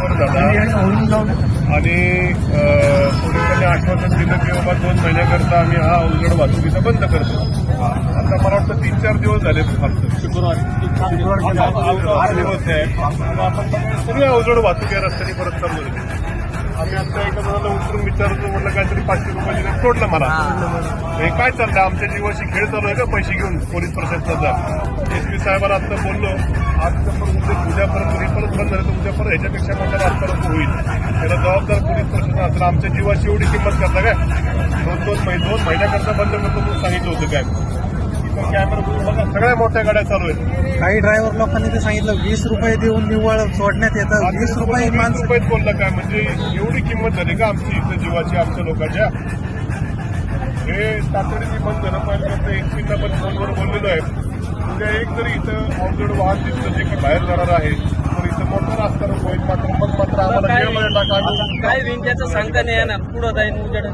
वर झाला. आणि पोलिसांनी आश्वासन दिलं की बाबा दोन महिन्याकरता आम्ही हा अवजड वाहतुकीचा बंद करतो. आता मला वाटतं तीन चार दिवस झाले फक्त. शुक्रवारी. आठ दिवस. आहे. सगळी अवजड वाहतूक या रस्त्याने परत चालू झाली आम्ही आता एका जणाला उतरून विचारतो म्हटलं काहीतरी पाचशे रुपये दिले सोडलं मला. हे काय चाललंय? आमच्या जीवाशी खेळ चालू आहे का? पैसे घेऊन पोलीस प्रशासनाचा एस पी साहेबांना आता बोललो. उद्या उद्यापर्यंत हे परत बंद झालं तर उद्यापर्यंत ह्याच्यापेक्षा मोठा राजकारण होईल. त्याला जबाबदार पोलीस प्रशासन असेल आमच्या जीवाची एवढी किंमत करता काय? दोन दोन महिने दोन महिन्याकरता बंद करतो म्हणून सांगितलं होतं काय? कॅमेरा तुम्ही बघा सगळ्या मोठ्या गाड्या चालू आहेत. काही ड्रायव्हर लोकांनी ते सांगितलं वीस रुपये देऊन निव्वळ सोडण्यात येतं वीस रुपये वीस माणसं रुपयात बोललं काय? म्हणजे एवढी किंमत झाली का आमची इथं जीवाची आमच्या लोकांच्या? हे तातडीने बंद झालं पाहिजे एसपीला पण फोनवर बोललेलो आहे. उद्या एक जरी इथं अवजड वाहन दिसलं जे काही बाहेर जाणार आहे तर इथं मोठं रास्ता होईल मात्र मग मात्र आम्हाला काय सांगता नाही येणार. पुढं जाईन उजेड